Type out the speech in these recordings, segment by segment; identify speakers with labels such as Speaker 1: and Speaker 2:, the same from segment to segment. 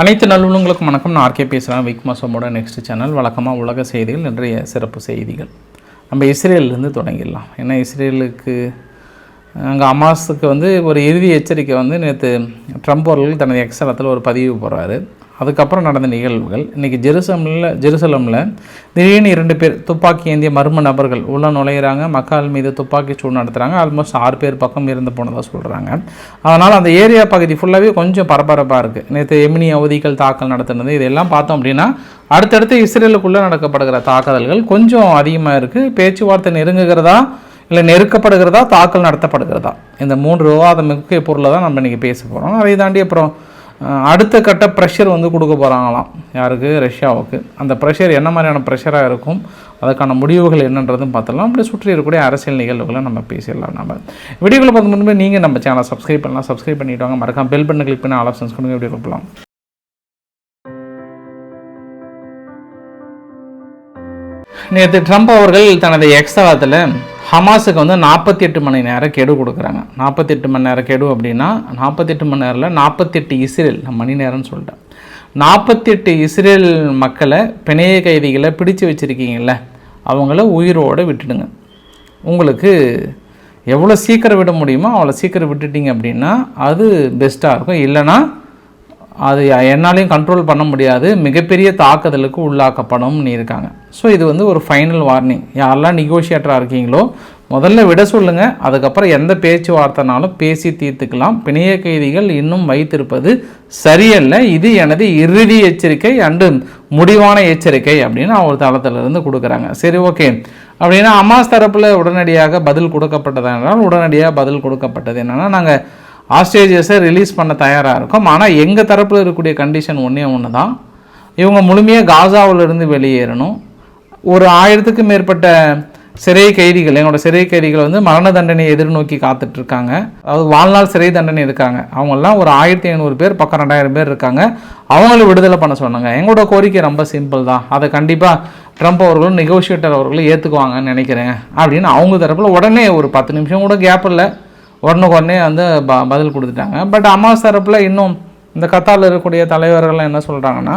Speaker 1: அனைத்து நல்லுள்ளங்களுக்கும் வணக்கம். நான் ஆர்கே பேசுகிறேன் விக் மாசமோட நெக்ஸ்ட் சேனல் வழக்கமாக உலக செய்திகள் இன்றைய சிறப்பு செய்திகள். நம்ம இஸ்ரேல்லேருந்து தொடங்கிடலாம். ஏன்னா இஸ்ரேலுக்கு அங்கே அமாஸுக்கு வந்து ஒரு இறுதி எச்சரிக்கை வந்து நேற்று ட்ரம்ப் அவர்கள் தனது எக்ஸலத்தில் ஒரு பதிவு போடுறாரு. அதுக்கப்புறம் நடந்த நிகழ்வுகள். இன்றைக்கி ஜெருசலமில் ஜெருசலமில் திடீர்னு இரண்டு பேர் துப்பாக்கி ஏந்திய மர்ம நபர்கள் உள்ளே நுழையிறாங்க. மக்கள் மீது துப்பாக்கி சூடு நடத்துகிறாங்க ஆல்மோஸ்ட் ஆறு பேர் பக்கம் இருந்து போனதாக சொல்கிறாங்க அதனால் அந்த ஏரியா பகுதி ஃபுல்லாகவே கொஞ்சம் பரபரப்பாக இருக்குது நேற்று எமினி அவதிகள் தாக்கல் நடத்தினது. இதெல்லாம் பார்த்தோம் அப்படின்னா அடுத்தடுத்து இஸ்ரேலுக்குள்ளே நடக்கப்படுகிற தாக்குதல்கள் கொஞ்சம் அதிகமாக இருக்குது பேச்சுவார்த்தை நெருங்குகிறதா இல்லை நெருக்கப்படுகிறதா தாக்கல் நடத்தப்படுகிறதா? இந்த மூன்று விவாத முக்கிய பொருளை தான் நம்ம இன்றைக்கி பேச போகிறோம் அதை தாண்டி அப்புறம் அடுத்த கட்ட ப்ரெஷர் வந்து கொடுக்க போகிறாங்களாம் யாருக்கு? ரஷ்யாவுக்கு. அந்த ப்ரெஷர் என்ன மாதிரியான ப்ரெஷராக இருக்கும்? அதுக்கான முடிவுகள் என்னன்றதும் பார்த்துடலாம். அப்படி சுற்றி இருக்கக்கூடிய அரசியல் நிகழ்வுகளை நம்ம பேசிடலாம் நம்ம வீடியோவில் பார்த்து முன்பு நீங்கள் நம்ம சேனலை சப்ஸ்கிரைப் பண்ணலாம். சப்ஸ்கிரைப் பண்ணிவிட்டு வாங்க. மறக்காம பெல் பண்ணி கிளிக் பண்ணி ஆல் ஆப்ஷன்ஸ் கொடுங்க. வீடியோ போகலாம். நேற்று ட்ரம்ப் அவர்கள் தனது எக்ஸ்தலத்தில் ஹமாஸுக்கு வந்து நாற்பத்தி எட்டு மணி நேரம் கெடு கொடுக்குறாங்க. நாற்பத்தெட்டு மணி நேரம் கெடு அப்படின்னா நாற்பத்தெட்டு மணி நேரத்தில் நாற்பத்தெட்டு இஸ்ரேல் நான் மணி நேரம்னு சொல்லிட்டேன். நாற்பத்தெட்டு இஸ்ரேல் மக்களை பிணைய கைதிகளை பிடிச்சு வச்சுருக்கீங்கல்ல அவங்கள உயிரோடு விட்டுடுங்க. உங்களுக்கு எவ்வளோ சீக்கிரம் விட முடியுமோ அவ்வளோ சீக்கிரம் விட்டுட்டீங்க அப்படின்னா அது பெஸ்ட்டாக இருக்கும். இல்லைன்னா அது என்னாலையும் கண்ட்ரோல் பண்ண முடியாது. மிகப்பெரிய தாக்குதலுக்கு உள்ளாக்கப்படும் இருக்காங்க. ஸோ இது வந்து ஒரு ஃபைனல் வார்னிங் யாரெல்லாம் நெகோஷியேட்டராக இருக்கீங்களோ முதல்ல விட சொல்லுங்கள் அதுக்கப்புறம் எந்த பேச்சுவார்த்தைனாலும் பேசி தீர்த்துக்கலாம். பிணைய கைதிகள் இன்னும் வைத்திருப்பது சரியல்ல. இது எனது இறுதி எச்சரிக்கை அண்டு முடிவான எச்சரிக்கை அப்படின்னு அவர் தளத்திலிருந்து கொடுக்குறாங்க. சரி ஓகே அப்படின்னா அமாஸ் தரப்பில் உடனடியாக பதில் கொடுக்கப்பட்டது என்றால் உடனடியாக பதில் கொடுக்கப்பட்டது என்னென்னா நாங்கள் ஆஸ்ட்ரேஜியஸை ரிலீஸ் பண்ண தயாராக இருக்கும். ஆனால் எங்கள் தரப்பில் இருக்கக்கூடிய கண்டிஷன் ஒன்றே ஒன்று தான் இவங்க முழுமையாக காசாவிலிருந்து வெளியேறணும். ஒரு ஆயிரத்துக்கும் மேற்பட்ட சிறை கைதிகள் எங்களோட சிறை கைதிகள் வந்து மரண தண்டனை எதிர்நோக்கி காத்துட்ருக்காங்க. அதாவது வாழ்நாள் சிறை தண்டனை இருக்காங்க அவங்கெல்லாம் ஒரு ஆயிரத்தி ஐநூறு பேர் பக்கம் ரெண்டாயிரம் பேர் இருக்காங்க. அவங்களும் விடுதலை பண்ண சொன்னாங்க. எங்களோட கோரிக்கை ரொம்ப சிம்பிள் தான். அதை கண்டிப்பாக ட்ரம்ப் அவர்களும் நெகோஷியேட்டர் அவர்களும் ஏற்றுக்குவாங்கன்னு நினைக்கிறேன். அப்படின்னு அவங்க தரப்பில் உடனே ஒரு பத்து நிமிஷம் கூட கேப் இல்லை. உடனுக்கு உடனே வந்து ப பதில் கொடுத்துட்டாங்க. பட் அம்மாஸ் தரப்பில் இன்னும் இந்த கத்தாரில் இருக்கக்கூடிய தலைவர்கள்லாம் என்ன சொல்கிறாங்கன்னா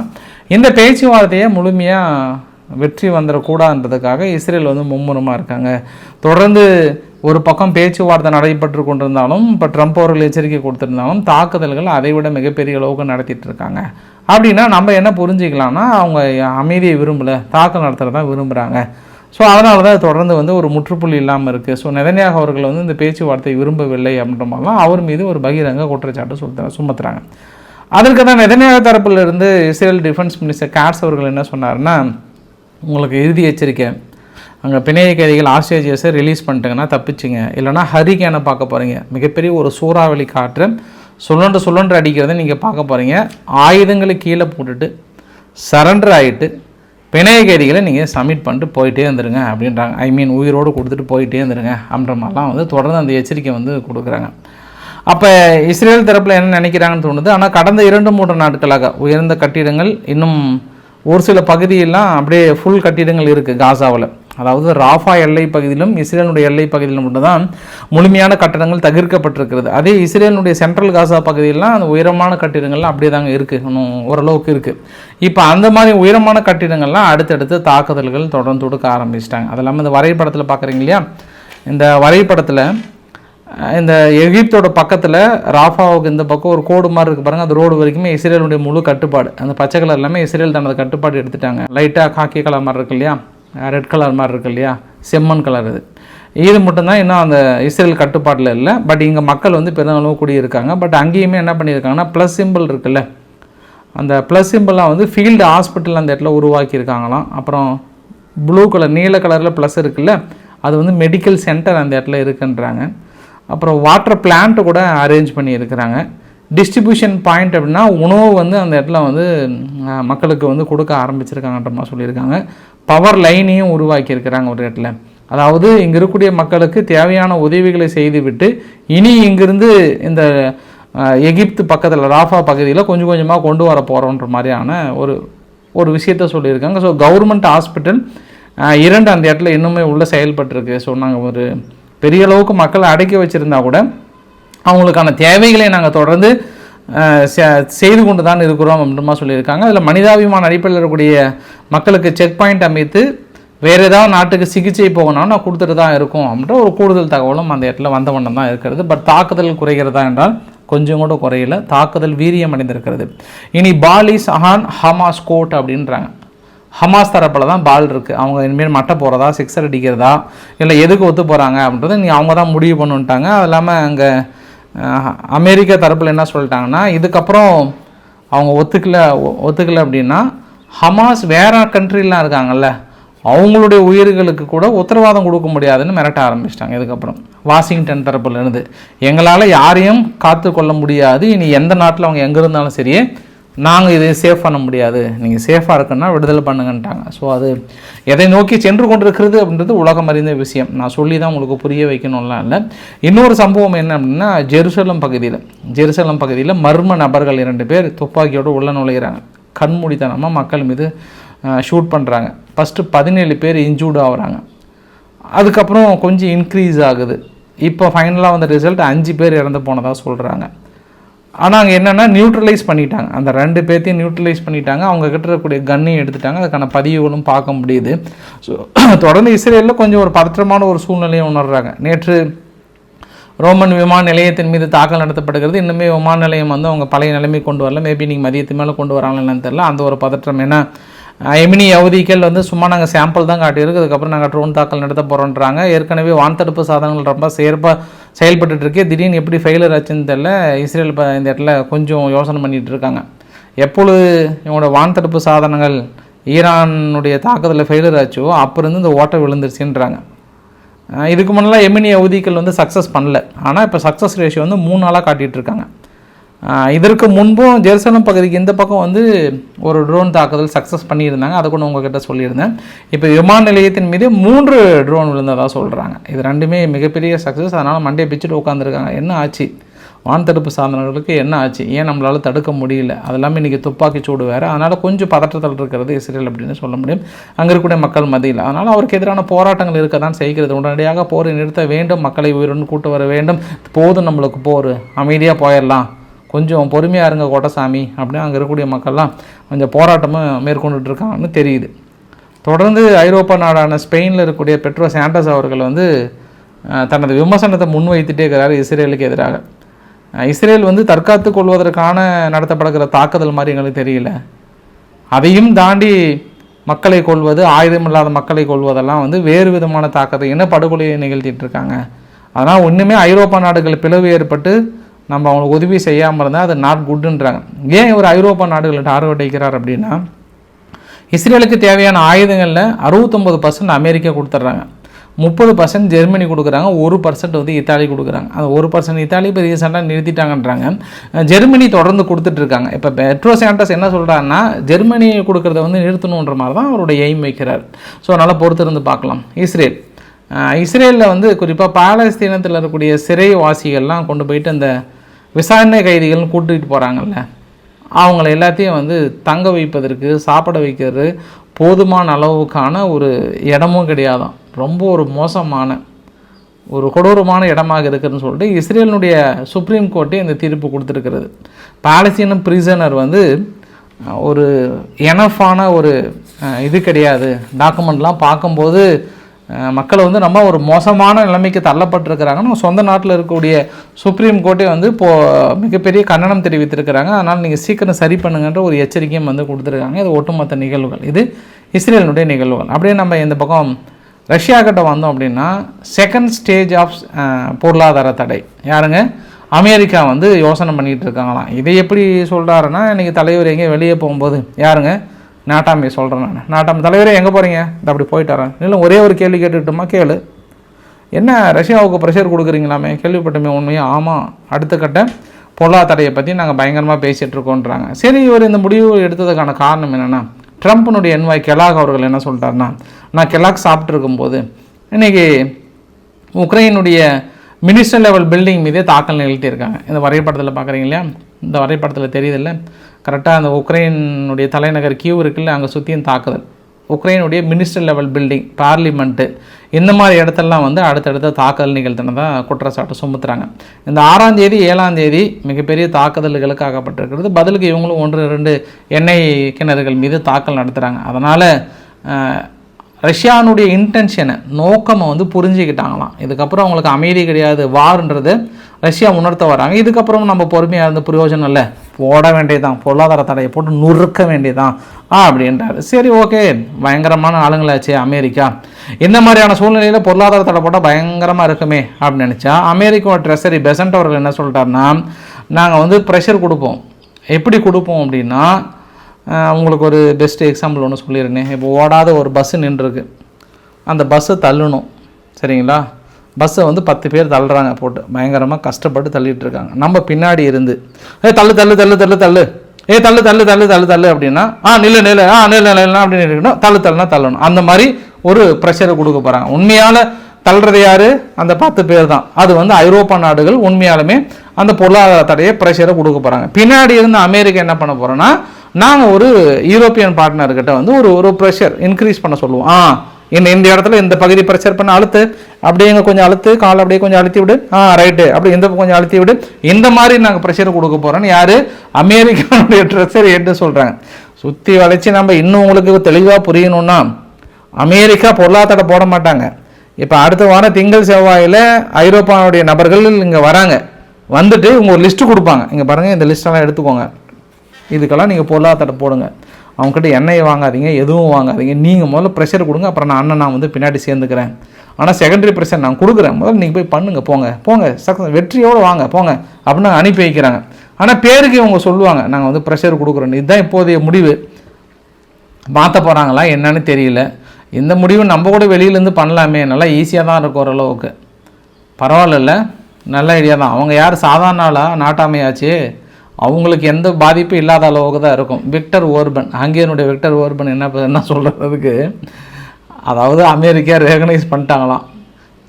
Speaker 1: இந்த பேச்சுவார்த்தையை முழுமையாக வெற்றி வந்துடக்கூடாதுன்றதுக்காக இஸ்ரேல் வந்து மும்முரமாக இருக்காங்க. தொடர்ந்து ஒரு பக்கம் பேச்சுவார்த்தை நடைபெற்று கொண்டிருந்தாலும் இப்போ ட்ரம்ப் அவர்கள் எச்சரிக்கை கொடுத்துருந்தாலும் தாக்குதல்கள் அதை விட மிகப்பெரிய அளவுக்கு நடத்திட்டு இருக்காங்க. அப்படின்னா நம்ம என்ன புரிஞ்சுக்கலாம்னா அவங்க அமைதியை விரும்பலை தாக்கல் நடத்துகிறதான் விரும்புகிறாங்க ஸோ அதனால தான் தொடர்ந்து வந்து ஒரு முற்றுப்புள்ளி இல்லாமல் இருக்குது ஸோ நெதன்யாக அவர்கள் வந்து இந்த பேச்சுவார்த்தை விரும்பவில்லை அப்படின்ற மாதிரிலாம் அவர் மீது ஒரு பகிரங்க குற்றச்சாட்டு சொல்ல சுமத்துறாங்க. அதற்கு தான் நெதன்யாக தரப்பில் இருந்து இஸ்ரேல் டிஃபென்ஸ் மினிஸ்டர் காட்ஸ் அவர்கள் என்ன சொன்னார்னா உங்களுக்கு இறுதி எச்சரிக்கை. அங்கே பிணைய கைதிகள் ஆஸ்ட்ரேலியஸை ரிலீஸ் பண்ணிட்டீங்கன்னா தப்பிச்சிங்க. இல்லைனா ஹரிகேனை பார்க்க போகிறீங்க மிகப்பெரிய ஒரு சூறாவளி காற்று. சுழன்று சுழன்று அடிக்கிறத நீங்கள் பார்க்க போகிறீங்க ஆயுதங்களை கீழே போட்டுட்டு சரண்டர் ஆகிட்டு பிணைய கைதிகளை நீங்கள் சப்மிட் பண்ணிட்டு போயிட்டே இருந்துருங்க அப்படின்றாங்க. ஐ மீன் உயிரோடு கொடுத்துட்டு போயிட்டே இருந்துருங்க அப்படின்ற மாதிரிலாம் வந்து தொடர்ந்து அந்த எச்சரிக்கை வந்து கொடுக்குறாங்க. அப்போ இஸ்ரேல் தரப்பில் என்ன நினைக்கிறாங்கன்னு தோணுது? ஆனால் கடந்த இரண்டு மூன்று நாட்களாக உயர்ந்த கட்டிடங்கள் இன்னும் ஒரு சில பகுதியெல்லாம் அப்படியே ஃபுல் கட்டிடங்கள் இருக்குது காசாவில். அதாவது ராஃபா எல்லை பகுதியிலும் இஸ்ரேலுடைய எல்லை பகுதியிலும் மட்டும்தான் முழுமையான கட்டடங்கள் தவிர்க்கப்பட்டிருக்கிறது அதே இஸ்ரேலுடைய சென்ட்ரல் காசா பகுதியெல்லாம் அந்த உயரமான கட்டிடங்கள்லாம் அப்படியே தாங்க இருக்குது இன்னும் ஓரளவுக்கு இருக்குது இப்போ அந்த மாதிரி உயரமான கட்டிடங்கள்லாம் அடுத்தடுத்து தாக்குதல்கள் தொடர்ந்து கொடுக்க ஆரம்பிச்சிட்டாங்க. அது இல்லாமல் இந்த வரைபடத்தில் பார்க்குறீங்க இல்லையா? இந்த வரைபடத்தில் இந்த எகிப்தோட பக்கத்தில் ராஃபாவுக்கு இந்த பக்கம் ஒரு கோடு மாதிரி இருக்குது பாருங்கள் அந்த ரோடு வரைக்குமே இஸ்ரேலுடைய முழு கட்டுப்பாடு. அந்த பச்சை கலர் எல்லாமே இஸ்ரேல் தனது கட்டுப்பாடு எடுத்துட்டாங்க. லைட்டாக காக்கி கலர் மாதிரி இருக்கு இல்லையா? ரெட் கலர் மாதிரி இருக்கு இல்லையா? செம்மண் கலர் இது. இது மட்டும்தான் இன்னும் அந்த இஸ்ரேல் கட்டுப்பாட்டில் இல்லை. பட் இங்கே மக்கள் வந்து பெருமளவு குடியிருக்காங்க. பட் அங்கேயுமே என்ன பண்ணியிருக்காங்கன்னா ப்ளஸ் சிம்பிள் இருக்குல்ல. அந்த ப்ளஸ் சிம்பிளாக வந்து ஃபீல்டு ஹாஸ்பிட்டல் அந்த இடத்துல உருவாக்கியிருக்காங்களாம். அப்புறம் ப்ளூ கலர் நீல கலரில் ப்ளஸ் இருக்குல்ல. அது வந்து மெடிக்கல் சென்டர் அந்த இடத்துல இருக்குன்றாங்க. அப்புறம் வாட்டர் பிளான்ட் கூட அரேஞ்ச் பண்ணியிருக்கிறாங்க. டிஸ்ட்ரிபியூஷன் பாயிண்ட் அப்படின்னா உணவு வந்து அந்த இடத்துல வந்து மக்களுக்கு வந்து கொடுக்க ஆரம்பிச்சிருக்காங்கன்ற மாதிரி சொல்லியிருக்காங்க. பவர் லைனையும் உருவாக்கியிருக்கிறாங்க ஒரு இடத்துல. அதாவது இங்கே இருக்கக்கூடிய மக்களுக்கு தேவையான உதவிகளை செய்துவிட்டு இனி இங்கிருந்து இந்த எகிப்து பக்கத்தில் ராஃபா பகுதியில் கொஞ்சம் கொஞ்சமாக கொண்டு வர போகிறோன்ற மாதிரியான ஒரு ஒரு விஷயத்த சொல்லியிருக்காங்க. ஸோ கவர்மெண்ட் ஹாஸ்பிட்டல் இரண்டு அந்த இடத்துல இன்னுமே உள்ளே செயல்பட்டுருக்கு. ஸோ நாங்கள் ஒரு பெரிய அளவுக்கு மக்களை அடக்கி வச்சுருந்தா கூட அவங்களுக்கான தேவைகளை நாங்கள் தொடர்ந்து செ- செய்து கொண்டு தான் இருக்கிறோம் அப்படின்றமா சொல்லியிருக்காங்க. அதில் மனிதாபிமான அடிப்படையில் இருக்கக்கூடிய மக்களுக்கு செக் பாயிண்ட் அமைத்து வேறு ஏதாவது நாட்டுக்கு சிகிச்சை போகணும்னா நான் கொடுத்துட்டு தான் இருக்கும் அப்படின்ற ஒரு கூடுதல் தகவலும் அந்த இடத்துல வந்த வண்ணம் தான் இருக்கிறது. பட் தாக்குதல் குறைகிறதா என்றால் கொஞ்சம் கூட குறையல. தாக்குதல் வீரியம் அடைந்திருக்கிறது. இனி பாலி சஹான் ஹமாஸ் கோட் அப்படின்றாங்க. ஹமாஸ் தரப்பில் தான் பால் இருக்குது அவங்க இனிமேல் மட்டை போகிறதா சிக்ஸர் அடிக்கிறதா இல்லை எதுக்கு ஒத்து போகிறாங்க அப்படின்றத நீ அவங்க தான் முடிவு பண்ணுன்ட்டாங்க. அது இல்லாமல் அங்கே அமெரிக்க தரப்பில் என்ன சொல்லிட்டாங்கன்னா இதுக்கப்புறம் அவங்க ஒத்துக்கலை ஒத்துக்கலை அப்படின்னா ஹமாஸ் வேற கண்ட்ரிலாம் இருக்காங்கல்ல அவங்களுடைய உயிர்களுக்கு கூட உத்தரவாதம் கொடுக்க முடியாதுன்னு மிரட்ட ஆரம்பிச்சிட்டாங்க இதுக்கப்புறம். வாஷிங்டன் தரப்புலேருந்து எங்களால் யாரையும் காத்து கொள்ள முடியாது. இனி எந்த நாட்டில் அவங்க எங்கே இருந்தாலும் சரி நாங்கள் இதை சேஃப் பண்ண முடியாது. நீங்கள் சேஃபாக இருக்குன்னா விடுதலை பண்ணுங்கன்ட்டாங்க. ஸோ அது எதை நோக்கி சென்று கொண்டிருக்கிறது அப்படின்றது உலகம் அறிந்த விஷயம். நான் சொல்லி தான் உங்களுக்கு புரிய வைக்கணும்லாம் இல்லை. இன்னொரு சம்பவம் என்ன அப்படின்னா ஜெருசலம் பகுதியில் ஜெருசலம் பகுதியில் மர்ம நபர்கள் இரண்டு பேர் துப்பாக்கியோடு உள்ள நுழைகிறாங்க கண்மூடித்தனமாக மக்கள் மீது ஷூட் பண்ணுறாங்க ஃபஸ்ட்டு பதினேழு பேர் இன்ஜூர்டு ஆகுறாங்க. அதுக்கப்புறம் கொஞ்சம் இன்க்ரீஸ் ஆகுது. இப்போ ஃபைனலாக வந்த ரிசல்ட் அஞ்சு பேர் இறந்து போனதாக சொல்கிறாங்க ஆனால் அங்கே என்னென்னா நியூட்ரலைஸ் பண்ணிட்டாங்க. அந்த ரெண்டு பேர்த்தையும் நியூட்ரலைஸ் பண்ணிட்டாங்க. அவங்க கிட்ட இருக்கக்கூடிய கன்னையும் எடுத்துட்டாங்க. அதுக்கான பதிவுகளும் பார்க்க முடியுது. ஸோ தொடர்ந்து இஸ்ரேலில் கொஞ்சம் ஒரு பதற்றமான ஒரு சூழ்நிலையை உணர்றாங்க. நேற்று ரோமன் விமான நிலையத்தின் மீது தாக்கல் நடத்தப்படுகிறது. இன்னுமே விமான நிலையம் வந்து அவங்க பழைய நிலைமை கொண்டு வரல. மேபி நீங்கள் மதியத்து மேலே கொண்டு வராங்களா தெரில அந்த ஒரு பதற்றம். ஏன்னா எமினி அவதிகள் வந்து சும்மா நாங்கள் சாம்பிள் தான் காட்டியிருக்கு. அதுக்கப்புறம் நாங்கள் ட்ரோன் தாக்கல் நடத்த போகிறோன்றாங்க ஏற்கனவே வான்தடுப்பு சாதனங்கள் ரொம்ப சிறப்பாக செயல்பட்டுருக்கு திடீர்னு எப்படி ஃபெயிலர் ஆச்சுன்னு தெரியல. இஸ்ரேல் இப்போ இந்த இடத்துல கொஞ்சம் யோசனை பண்ணிகிட்டு இருக்காங்க. எப்பொழுது இவங்களோட வான்தடுப்பு சாதனங்கள் ஈரானுடைய தாக்குதலில் ஃபெயிலர் ஆச்சோ அப்போருந்து இந்த ஓட்டை விழுந்துருச்சுன்றாங்க. இதுக்கு முன்னெல்லாம் எமினி அவதிகள் வந்து சக்ஸஸ் பண்ணல. ஆனால் இப்போ சக்ஸஸ் ரேஷியோ வந்து மூணு நாளாக காட்டிகிட்டு இருக்காங்க. இதற்கு முன்பும் ஜெருசலம் பகுதிக்கு இந்த பக்கம் வந்து ஒரு ட்ரோன் தாக்குதல் சக்ஸஸ் பண்ணியிருந்தாங்க. அதை கூட உங்ககிட்ட சொல்லியிருந்தேன். இப்போ விமான நிலையத்தின் மீது மூன்று ட்ரோன் விழுந்ததாக சொல்கிறாங்க இது ரெண்டுமே மிகப்பெரிய சக்ஸஸ் அதனால் மண்டே பிச்சுட்டு உட்காந்துருக்காங்க என்ன ஆச்சு? வான் தடுப்பு சாதனங்களுக்கு என்ன ஆச்சு? ஏன் நம்மளால் தடுக்க முடியல? அது எல்லாமே இன்றைக்கி துப்பாக்கி சூடு வேறு. அதனால் கொஞ்சம் பதற்றத்தில் இருக்கிறது இஸ்ரேல் அப்படின்னு சொல்ல முடியும். அங்கே இருக்கக்கூடிய மக்கள் மதியில் அதனால் அவருக்கு எதிரான போராட்டங்கள் இருக்க தான் செய்கிறது. உடனடியாக போரை நிறுத்த வேண்டும். மக்களை உயிருடன் கூட்டு வர வேண்டும். போதும் நம்மளுக்கு போர். அமைதியாக போயிடலாம். கொஞ்சம் பொறுமையாக இருங்க கோட்டசாமி அப்படின்னு அங்கே இருக்கக்கூடிய மக்கள்லாம் கொஞ்சம் போராட்டமும் மேற்கொண்டுட்டு இருக்காங்கன்னு தெரியுது. தொடர்ந்து ஐரோப்பா நாடான ஸ்பெயினில் இருக்கக்கூடிய பெட்ரோ சாண்டஸ் அவர்கள் வந்து தனது விமர்சனத்தை முன்வைத்துட்டே இருக்கிறார் இஸ்ரேலுக்கு எதிராக. இஸ்ரேல் வந்து தற்காத்து கொள்வதற்கான நடத்தப்படுகிற தாக்குதல் மாதிரி எங்களுக்கு தெரியல. அதையும் தாண்டி மக்களை கொள்வது ஆயுதம் இல்லாத மக்களை கொள்வதெல்லாம் வந்து வேறு விதமான தாக்கத்தை என்ன படுகொலையை நிகழ்த்திட்டு இருக்காங்க அதனால் ஒன்றுமே ஐரோப்பா நாடுகள் பிளவு ஏற்பட்டு நம்ம அவங்களுக்கு உதவி செய்யாமல் இருந்தால் அது நாட் குட்டுன்றாங்க ஏன் இவர் ஐரோப்பா நாடுகளை டார்கெட் அப்படின்னா இஸ்ரேலுக்கு தேவையான ஆயுதங்களில் அறுபத்தொம்பது பர்சன்ட் அமெரிக்கா கொடுத்துட்றாங்க. முப்பது பர்சன்ட் ஜெர்மனி கொடுக்குறாங்க ஒரு பர்சன்ட் வந்து இத்தாலி கொடுக்குறாங்க. அந்த ஒரு பர்சன்ட் இத்தாலி இப்போ ரீசெண்டாக நிறுத்திட்டாங்கன்றாங்க. ஜெர்மனி தொடர்ந்து கொடுத்துட்ருக்காங்க. இப்போ பெட்ரோ சாண்டஸ் என்ன சொல்கிறாருன்னா ஜெர்மனி கொடுக்குறத வந்து நிறுத்தணுன்ற மாதிரி தான் அவருடைய எய்ம் வைக்கிறார். ஸோ அதனால் பொறுத்திருந்து பார்க்கலாம். இஸ்ரேல். இஸ்ரேலில் வந்து குறிப்பாக பாலஸ்தீனத்தில் இருக்கக்கூடிய சிறைவாசிகள்லாம் கொண்டு போயிட்டு அந்த விசாரணை கைதிகள்னு கூட்டிகிட்டு போகிறாங்கல்ல அவங்கள எல்லாத்தையும் வந்து தங்க வைப்பதற்கு சாப்பிட வைக்கிறது போதுமான அளவுக்கான ஒரு இடமும் கிடையாதான் ரொம்ப ஒரு மோசமான ஒரு கொடூரமான இடமாக இருக்குதுன்னு சொல்லிட்டு இஸ்ரேலினுடைய சுப்ரீம் கோர்ட்டே இந்த தீர்ப்பு கொடுத்துருக்கிறது. பாலஸ்தீன பிரிசனர் வந்து ஒரு எனஃபான ஒரு இது கிடையாது. டாக்குமெண்ட்லாம் பார்க்கும்போது மக்களை வந்து நம்ம ஒரு மோசமான நிலைமைக்கு தள்ளப்பட்டிருக்கிறாங்க. நம்ம சொந்த நாட்டில் இருக்கக்கூடிய சுப்ரீம் கோர்ட்டே வந்து இப்போது மிகப்பெரிய கண்டனம் தெரிவித்திருக்கிறாங்க. அதனால் நீங்கள் சீக்கிரம் சரி பண்ணுங்கன்ற ஒரு எச்சரிக்கையும் வந்து கொடுத்துருக்காங்க. இது ஒட்டுமொத்த நிகழ்வுகள். இது இஸ்ரேலினுடைய நிகழ்வுகள். அப்படியே நம்ம இந்த பக்கம் ரஷ்யா கிட்ட வந்தோம் அப்படின்னா செகண்ட் ஸ்டேஜ் ஆஃப் பொருளாதார தடை. யாருங்க? அமெரிக்கா வந்து யோசனை பண்ணிகிட்டு இருக்காங்களாம். இதை எப்படி சொல்கிறாருன்னா இன்றைக்கி தலைவர் எங்கேயும் வெளியே போகும்போது யாருங்க? நாட்டாமையை சொல்கிறேன் நான். நாட்டாமை தலைவரே எங்கே போகிறீங்க இந்த அப்படி போயிட்டு வரேன். இல்லை ஒரே ஒரு கேள்வி கேட்டுக்கிட்டோமா கேளு. என்ன ரஷ்யாவுக்கு ப்ரெஷர் கொடுக்குறீங்களாமே? கேள்விப்பட்டமே உண்மையாக ஆமாம் அடுத்த கட்ட பொருளாதார தடையை பற்றி நாங்கள் பயங்கரமாக பேசிகிட்டு இருக்கோன்றாங்க. சரி இவர் இந்த முடிவு எடுத்ததுக்கான காரணம் என்னென்னா ட்ரம்ப்னுடைய என்வாய் கெலாக் அவர்கள் என்ன சொல்லிட்டாருன்னா நான் கெலாக் சாப்பிட்ருக்கும் போது இன்னைக்கு உக்ரைனுடைய மினிஸ்டர் லெவல் பில்டிங் மீதே தாக்கல் நிகழ்த்தியிருக்காங்க. இந்த வரைபடத்தில் பார்க்குறீங்க இல்லையா? இந்த வரைபடத்தில் தெரியுதுல்ல கரெக்டாக அந்த உக்ரைனுடைய தலைநகர் கியூ இருக்குல்ல அங்கே சுற்றியும் தாக்குதல். உக்ரைனுடைய மினிஸ்டர் லெவல் பில்டிங் பார்லிமெண்ட்டு இந்த மாதிரி இடத்தெல்லாம் வந்து அடுத்தடுத்த தாக்குதல் நிகழ்த்தினதாக குற்றச்சாட்டு சுமத்துறாங்க. இந்த ஆறாம் தேதி ஏழாம் தேதி மிகப்பெரிய தாக்குதல்களுக்கு ஆகப்பட்டிருக்கிறது பதிலுக்கு இவங்களும் ஒன்று ரெண்டு எண்ணெய் கிணறுகள் மீது தாக்கல் நடத்துகிறாங்க அதனால் ரஷ்யானுடைய இன்டென்ஷனை நோக்கமாக வந்து புரிஞ்சுக்கிட்டாங்களாம். இதுக்கப்புறம் அவங்களுக்கு அமைதி கிடையாது வார்ன்றது ரஷ்யா உணர்த்த வராங்க. இதுக்கப்புறம் நம்ம பொறுமையாக இருந்து பிரயோஜனம் இல்லை. போட வேண்டியதுதான். பொருளாதார தடையை போட்டு நுறுக்க வேண்டியதுதான். ஆ அப்படின்றாரு. சரி ஓகே. பயங்கரமான ஆளுங்களாச்சு அமெரிக்கா. இந்த மாதிரியான சூழ்நிலையில் பொருளாதார தடை போட்டால் பயங்கரமாக இருக்குமே அப்படின்னு நினச்சா அமெரிக்கா ட்ரெஸரி பெசன்ட் அவர்கள் என்ன சொல்லிட்டாருன்னா நாங்கள் வந்து ப்ரெஷர் கொடுப்போம். எப்படி கொடுப்போம் அப்படின்னா உங்களுக்கு ஒரு பெஸ்ட் எக்ஸாம்பிள் ஒன்று சொல்லியிருந்தேன் இப்போ ஓடாத ஒரு பஸ்ஸு நின்றுருக்கு. அந்த பஸ்ஸை தள்ளணும். சரிங்களா? பஸ்ஸை வந்து பத்து பேர் தள்ளுறாங்க போட்டு. பயங்கரமாக கஷ்டப்பட்டு தள்ளிட்டு இருக்காங்க நம்ம பின்னாடி இருந்து ஏ தள்ளு தள்ளு தள்ளு தள்ளு தள்ளு. ஏ தள்ளு தள்ளு தள்ளு தள்ளு தள்ளு அப்படின்னா ஆ நில்லு நில்லு ஆ நில்லு நில்லு அப்படின்னு இருக்கணும். தள்ளு தள்ளுனா தள்ளணும். அந்த மாதிரி ஒரு ப்ரெஷரை கொடுக்க போகிறாங்க உண்மையான தள்ளுறது யார்? அந்த பத்து பேர் தான். அது வந்து ஐரோப்பா நாடுகள் உண்மையாலுமே அந்த பொருளாதார தடையை ப்ரெஷரை கொடுக்க போகிறாங்க பின்னாடி இருந்து அமெரிக்கா என்ன பண்ண போகிறோன்னா நாங்கள் ஒரு யூரோப்பியன் பார்ட்னர்கிட்ட வந்து ஒரு ஒரு ப்ரெஷர் இன்க்ரீஸ் பண்ண சொல்லுவோம். ஆ இந்த இந்த இடத்துல இந்த பகுதி ப்ரெஷர் பண்ண அழுத்து. அப்படியே இங்கே கொஞ்சம் அழுத்து கால் அப்படியே கொஞ்சம் அழுத்தி விடு. ஆ ரைட்டு அப்படி இந்த கொஞ்சம் அழுத்தி விடு. இந்த மாதிரி நாங்கள் ப்ரெஷர் கொடுக்க போகிறோன்னு யார்? அமெரிக்காவுடைய ட்ரெஸ்ஸர் என்று சொல்கிறாங்க சுற்றி வளைச்சி நம்ம இன்னும் உங்களுக்கு தெளிவாக புரியணும்னா அமெரிக்கா பொருளாதாரத்தை போட மாட்டாங்க. இப்போ அடுத்த வாரம் திங்கள் செவ்வாயில் ஐரோப்பாவுடைய நபர்கள் இங்கே வராங்க. வந்துட்டு இவங்க ஒரு லிஸ்ட்டு கொடுப்பாங்க. இங்கே பாருங்கள் இந்த லிஸ்ட்டெல்லாம் எடுத்துக்கோங்க. இதுக்கெல்லாம் நீங்கள் பொருளாதாரத்தை போடுங்க. அவங்ககிட்ட எண்ணெயை வாங்காதீங்க எதுவும் வாங்காதீங்க. நீங்கள் முதல்ல ப்ரெஷர் கொடுங்க அப்புறம் நான் அண்ணன் நான் வந்து பின்னாடி சேர்ந்துக்கிறேன். ஆனால் செகண்டரி ப்ரெஷர் நான் கொடுக்குறேன். முதல்ல நீங்கள் போய் பண்ணுங்கள் போங்க போங்க. சக்ஸஸ் வெற்றியோடு வாங்க போங்க. அப்படின்னு அனுப்பி வைக்கிறாங்க. ஆனால் பேருக்கு இவங்க சொல்லுவாங்க நாங்கள் வந்து ப்ரெஷர் கொடுக்குறோம். இதுதான் இப்போதைய முடிவு. மாற்ற போகிறாங்களா என்னன்னு தெரியல. இந்த முடிவு நம்ம கூட வெளியிலேருந்து பண்ணலாமே. நல்லா ஈஸியாக தான் இருக்கும் ஓரளவுக்கு. பரவாயில்ல நல்ல ஐடியா தான். அவங்க யார்? சாதாரண ஆளா? நாட்டாமையாச்சு? அவங்களுக்கு எந்த பாதிப்பும் இல்லாத அளவுக்கு தான் இருக்கும். விக்டர் ஓர்பன் ஹங்கேரியனுடைய விக்டர் ஓர்பன் என்ன என்ன சொல்கிறதுக்கு அதாவது அமெரிக்கா ரெகனைஸ் பண்ணிட்டாங்களாம்.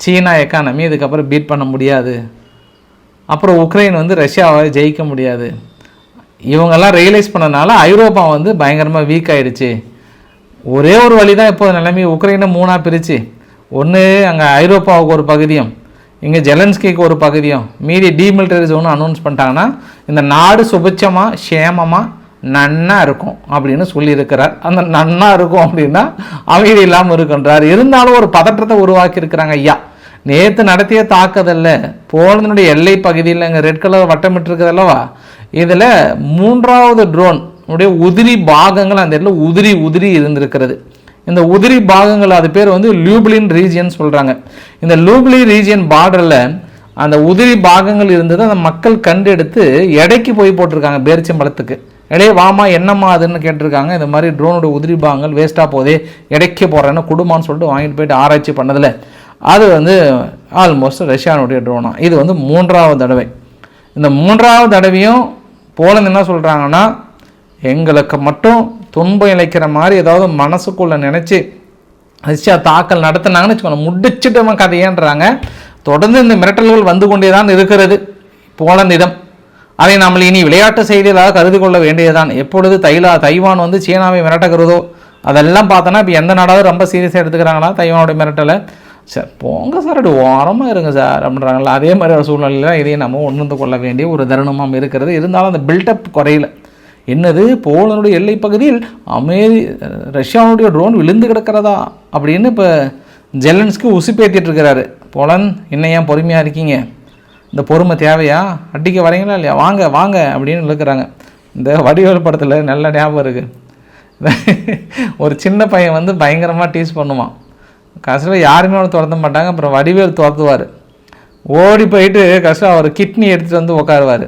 Speaker 1: சீனா எக்கானமி இதுக்கப்புறம் பீட் பண்ண முடியாது. அப்புறம் உக்ரைன் வந்து ரஷ்யாவை ஜெயிக்க முடியாது. இவங்கெல்லாம் ரியலைஸ் பண்ணனால ஐரோப்பா வந்து பயங்கரமாக வீக் ஆகிடுச்சு ஒரே ஒரு வழி தான் இப்போ நிலைமை உக்ரைனை மூணாக பிரித்து ஒன்று அங்கே ஐரோப்பாவுக்கு ஒரு பகுதியும் இங்கே ஜெலன்ஸ்கிக்கு ஒரு பகுதியும். மீதி டீமிலிட்டரி ஜோன் அனௌன்ஸ் பண்ணிட்டாங்கன்னா இந்த நாடு சுபிட்சமாக சேமமாக நன்னா இருக்கும் அப்படின்னு சொல்லியிருக்கிறார். அந்த நன்னா இருக்கும் அப்படின்னா அமைதி இல்லாமல் இருக்குன்றார். இருந்தாலும் ஒரு பதற்றத்தை உருவாக்கி இருக்கிறாங்க ஐயா. நேற்று நடத்திய தாக்குதலில் போலந்தினுடைய எல்லை பகுதியில் இங்கே ரெட் கலர் வட்டமிட்டு அல்லவா? இதில் மூன்றாவது ட்ரோன் உடைய உதிரி பாகங்கள் அந்த இடத்துல உதிரி உதிரி இருந்திருக்கிறது. இந்த உதிரி பாகங்கள் அது பேர் வந்து லூப்ளின் ரீஜியன் சொல்கிறாங்க இந்த லூப்ளி ரீஜியன் பார்டரில் அந்த உதிரி பாகங்கள் இருந்தது அந்த மக்கள் கண்டெடுத்து எடைக்கு போய் போட்டிருக்காங்க பேரிச்சம்பழத்துக்கு. இடையே வாமா என்னம்மா அதுன்னு கேட்டிருக்காங்க. இந்த மாதிரி ட்ரோனோட உதிரி பாகங்கள் வேஸ்ட்டாக போதே இடைக்க போகிறேன்னு குடும்பம்னு சொல்லிட்டு வாங்கிட்டு போயிட்டு ஆராய்ச்சி பண்ணதில். அது வந்து ஆல்மோஸ்ட் ரஷ்யானுடைய ட்ரோனா இது வந்து மூன்றாவது தடவை. இந்த மூன்றாவது தடவையும் போலந்து என்ன சொல்கிறாங்கன்னா எங்களுக்கு மட்டும் துன்பம் இழைக்கிற மாதிரி ஏதாவது மனசுக்குள்ளே நினச்சி ரஷ்யா தாக்கல் நடத்தினாங்கன்னு வச்சுக்கோங்க. முடிச்சிட்டவங்க கதையேன்றாங்க. தொடர்ந்து இந்த மிரட்டல்கள் வந்து கொண்டே தான் இருக்கிறது. போலந்திடம் அதை நம்ம இனி விளையாட்டு செய்திகளாக கருதி கொள்ள வேண்டியதுதான். எப்பொழுது தைலா தைவான் வந்து சீனாவை மிரட்டுகிறதோ அதெல்லாம் பார்த்தோன்னா இப்போ எந்த நாடாவது ரொம்ப சீரியஸாக எடுத்துக்கிறாங்களா தைவானோட மிரட்டலை? சார் போங்க சார் அப்படி ஓரமாக இருங்க சார் அப்படின்றாங்களா அதே மாதிரி ஒரு சூழ்நிலையில் இதையும் நம்ம உணர்ந்து கொள்ள வேண்டிய ஒரு தருணமாக இருக்கிறது. இருந்தாலும் அந்த பில்டப் குறையில. என்னது? போலனுடைய எல்லை பகுதியில் அமெரி ரஷ்யாவுடைய ட்ரோன் விழுந்து கிடக்கிறதா? அப்படின்னு இப்போ ஜெலன்ஸ்க்கு உசுப்பேற்றிட்டு இருக்கிறாரு போலன் என்ன ஏன் பொறுமையாக இருக்கீங்க? இந்த பொறுமை தேவையா? அடிக்க வரீங்களா இல்லையா? வாங்க வாங்க அப்படின்னு இழுக்கிறாங்க. இந்த வடிவேல் படத்தில் நல்ல ஞாபகம் இருக்குது ஒரு சின்ன பையன் வந்து பயங்கரமாக டீஸ் பண்ணுவான். கடைசியில் யாருமே அவனை துரத்த மாட்டாங்க. அப்புறம் வடிவேல் துரத்துவார். ஓடி போயிட்டு கடைசியில் அவர் கிட்னி எடுத்துகிட்டு வந்து உட்காருவார்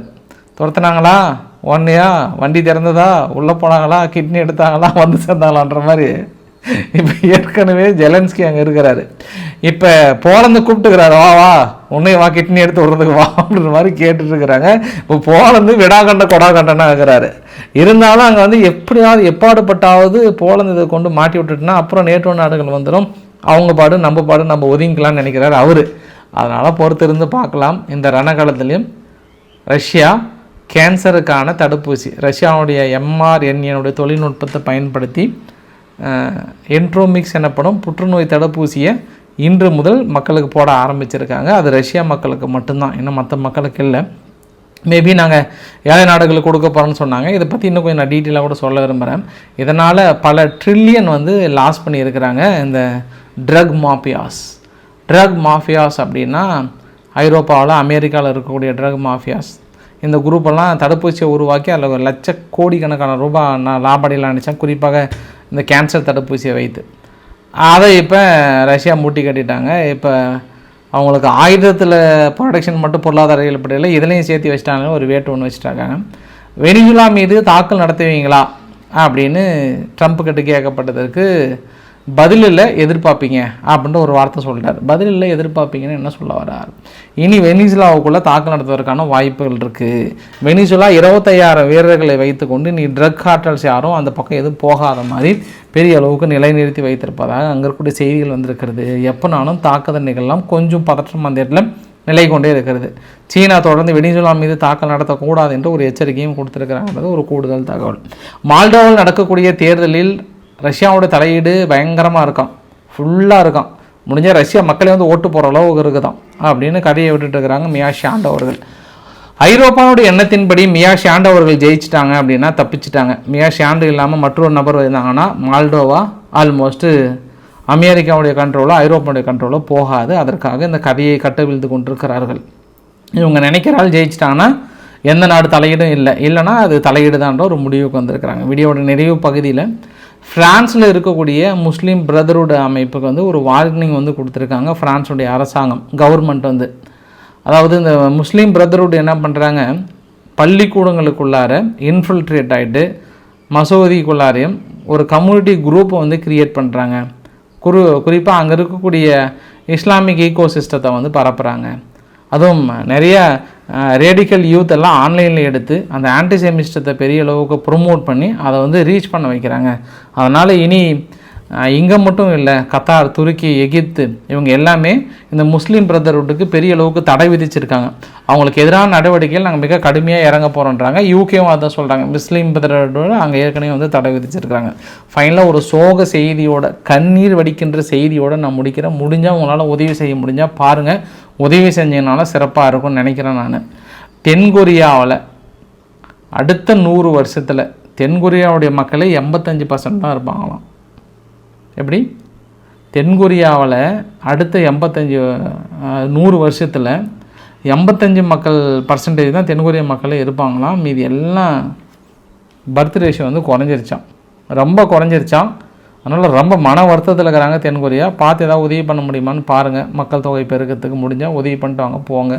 Speaker 1: துரத்துனாங்களா? ஒன்னையா? வண்டி திறந்ததா? உள்ளே போனாங்களா? கிட்னி எடுத்தாங்களா? வந்து சேர்ந்தாங்களான்ற மாதிரி இப்போ ஏற்கனவே ஜெலன்ஸ்கி அங்கே இருக்கிறாரு. இப்போ போலந்து கூப்பிட்டுக்கிறாரு வா வா உன்னை வா கிட்னி எடுத்து விடுறதுக்கு வா அப்படின்ற மாதிரி கேட்டுட்ருக்குறாங்க இப்போ போலந்து விடாகண்ட கொடாகண்டனாக இருக்கிறாரு. இருந்தாலும் அங்கே வந்து எப்படியாவது எப்பாடுபட்டாவது போலந்து இதை கொண்டு மாட்டி விட்டுட்டுனா அப்புறம் நேட்டோ நாடுகள் வந்துடும் அவங்க பாடு நம்ம பாடு நம்ம ஒதுங்கிக்கலாம்னு நினைக்கிறாரு அவர். அதனால் பொறுத்திருந்து பார்க்கலாம். இந்த ரணகாலத்துலேயும் ரஷ்யா கேன்சருக்கான தடுப்பூசி. ரஷ்யாவுடைய எம்ஆர்என்ஏனுடைய தொழில்நுட்பத்தை பயன்படுத்தி என்ட்ரோமிக்ஸ் எனப்படும் புற்றுநோய் தடுப்பூசியை இன்று முதல் மக்களுக்கு போட ஆரம்பிச்சிருக்காங்க. அது ரஷ்யா மக்களுக்கு மட்டும்தான். இன்னும் மற்ற மக்களுக்கு இல்லை. மேபி நாங்கள் ஏழை நாடுகளுக்கு கொடுக்க போகிறோம்னு சொன்னாங்க. இதை பற்றி இன்னும் கொஞ்சம் நான் டீட்டெயிலாக கூட சொல்ல விரும்புகிறேன் இதனால் பல ட்ரில்லியன் வந்து லாஸ் பண்ணியிருக்கிறாங்க இந்த ட்ரக் மாஃபியாஸ் ட்ரக் மாஃபியாஸ் அப்படின்னா ஐரோப்பாவில் அமெரிக்காவில் இருக்கக்கூடிய ட்ரக் மாஃபியாஸ் இந்த குரூப்பெல்லாம் தடுப்பூசியை உருவாக்கி அதில் ஒரு லட்ச கோடிக்கணக்கான ரூபாய் நான் லாபடையில் நினச்சேன். குறிப்பாக இந்த கேன்சர் தடுப்பூசியை வைத்து. அதை இப்போ ரஷ்யா மூட்டி கட்டிட்டாங்க. இப்போ அவங்களுக்கு ஆயுதத்தில் ப்ரொடக்ஷன் மட்டும் பொருளாதார இழப்பீடுல இதுலேயும் சேர்த்து வச்சிட்டாங்க ஒரு வேட்டு ஒன்று வச்சுட்டாங்க. வெனிசுலா மீது தாக்கல் நடத்துவீங்களா? அப்படின்னு ட்ரம்ப் கிட்ட கேட்கப்பட்டதற்கு பதில் இல்லை எதிர்பார்ப்பீங்க அப்படின்ற ஒரு வார்த்தை சொல்லிட்டார். பதில் இல்லை எதிர்பார்ப்பீங்கன்னு என்ன சொல்ல வரார்? இனி வெனிசுலாவுக்குள்ளே தாக்கல் நடத்துவதற்கான வாய்ப்புகள் இருக்குது வெனிசுலா இருபத்தையாயிரம் வீரர்களை வைத்துக்கொண்டு நீ ட்ரக் கார்டல்ஸ் யாரும் அந்த பக்கம் எதுவும் போகாத மாதிரி பெரிய அளவுக்கு நிலைநிறுத்தி வைத்திருப்பதாக அங்கே இருக்கக்கூடிய செய்திகள் வந்திருக்கிறது. எப்போனாலும் தாக்குதல் நிகழலாம் கொஞ்சம் பதற்றம் அந்த இடத்துல நிலை கொண்டே இருக்கிறது. சீனா தொடர்ந்து வெனிசுலா மீது தாக்கல் நடத்தக்கூடாது என்று ஒரு எச்சரிக்கையும் கொடுத்துருக்கிறாங்கிறது ஒரு கூடுதல் தகவல். மால்டோவில் நடக்கக்கூடிய தேர்தலில் ரஷ்யாவோட தலையீடு பயங்கரமாக இருக்கான் ஃபுல்லாக இருக்கான் முடிஞ்ச ரஷ்யா மக்களே வந்து ஓட்டு போகிற அளவுக்கு இருக்குதான் அப்படின்னு கதையை விட்டுட்டு இருக்கிறாங்க மியா ஷாண்ட் அவர்கள். ஐரோப்பாவோட எண்ணத்தின்படி மியா ஷாண்ட் அவர்கள் ஜெயிச்சிட்டாங்க அப்படின்னா தப்பிச்சிட்டாங்க. மியா ஷாண்டு இல்லாமல் மற்றொரு நபர் இருந்தாங்கன்னா மால்டோவா ஆல்மோஸ்ட்டு அமெரிக்காவுடைய கண்ட்ரோலோ ஐரோப்பாவுடைய கண்ட்ரோலோ போகாது. அதற்காக இந்த கதையை கட்டவிழ்த்து கொண்டிருக்கிறார்கள். இவங்க நினைக்கிறாள் ஜெயிச்சிட்டாங்கன்னா எந்த நாடு தலையீடும் இல்லை. இல்லைன்னா அது தலையீடுதான்ற ஒரு முடிவுக்கு வந்திருக்கிறாங்க. வீடியோட நிறைவு பகுதியில் ஃப்ரான்ஸில் இருக்கக்கூடிய முஸ்லீம் பிரதரோட அமைப்புக்கு வந்து ஒரு வார்னிங் வந்து கொடுத்துருக்காங்க. ஃப்ரான்ஸுடைய அரசாங்கம் கவர்மெண்ட் வந்து. அதாவது இந்த முஸ்லீம் பிரதர்ஹுட் என்ன பண்ணுறாங்க பள்ளிக்கூடங்களுக்குள்ளார இன்ஃபில்ட்ரேட் ஆகிட்டு மசூதிக்குள்ளாரையும் ஒரு கம்யூனிட்டி குரூப்பை வந்து கிரியேட் பண்ணுறாங்க குரு குறிப்பாக அங்கே இருக்கக்கூடிய இஸ்லாமிக் ஈகோ சிஸ்டத்தை வந்து பரப்புகிறாங்க அதுவும் நிறைய ரேடிக்கல் யூத் எல்லாம் ஆன்லைனில் எடுத்து அந்த ஆன்டிசெமிஸ்டத்தை பெரிய அளவுக்கு ப்ரொமோட் பண்ணி அதை வந்து ரீச் பண்ண வைக்கிறாங்க. அதனால் இனி இங்கே மட்டும் இல்லை கத்தார் துருக்கி எகிப்து இவங்க எல்லாமே இந்த முஸ்லீம் பிரதர்வுட்டுக்கு பெரிய அளவுக்கு தடை விதிச்சிருக்காங்க. அவங்களுக்கு எதிரான நடவடிக்கைகள் நாங்கள் மிக கடுமையாக இறங்க போகிறோன்றாங்க யூகேவும் அதான் சொல்கிறாங்க முஸ்லீம் பிரதர்வுட் அங்கே ஏற்கனவே வந்து தடை விதிச்சிருக்காங்க. ஃபைனலாக ஒரு சோக செய்தியோட கண்ணீர் வடிக்கின்ற செய்தியோடு நான் முடிக்கிறேன். முடிஞ்சால் உங்களால் உதவி செய்ய முடிஞ்சால் பாருங்கள் உதவி செஞ்சதுனால சிறப்பாக இருக்கும்னு நினைக்கிறேன் நான். தென்கொரியாவில் அடுத்த நூறு வருஷத்தில் தென்கொரியாவுடைய மக்களே எண்பத்தஞ்சு பர்சன்ட் தான் இருப்பாங்களாம். எப்படி? தென்கொரியாவில் அடுத்த எண்பத்தஞ்சு நூறு வருஷத்தில் எண்பத்தஞ்சு மக்கள் பர்சன்டேஜ் தான் தென்கொரிய மக்களே இருப்பாங்களாம். மீதி எல்லாம் பர்த் ரேஷியோ வந்து குறைஞ்சிருச்சான் ரொம்ப குறைஞ்சிருச்சான் அதனால் ரொம்ப மன வருத்தத்தில் இருக்கிறாங்க தென்கொரியா. பார்த்து ஏதாவது உதவி பண்ண முடியுமான்னு பாருங்கள் மக்கள் தொகை பெருக்கிறதுக்கு முடிஞ்சால் உதவி பண்ணிட்டு வாங்க போங்க.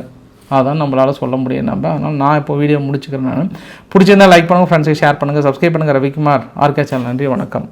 Speaker 1: அதான் நம்மளால் சொல்ல முடியும் நம்ம. அதனால் நான் இப்போ வீடியோ முடிச்சுக்கிறேன் நான். பிடிச்சிருந்தா லைக் பண்ணுங்கள் ஃப்ரெண்ட்ஸுக்கு ஷேர் பண்ணுங்கள் சப்ஸ்கிரைப் பண்ணுங்கள் ரவிக்குமார் ஆர்கே சேனல் நன்றி வணக்கம்.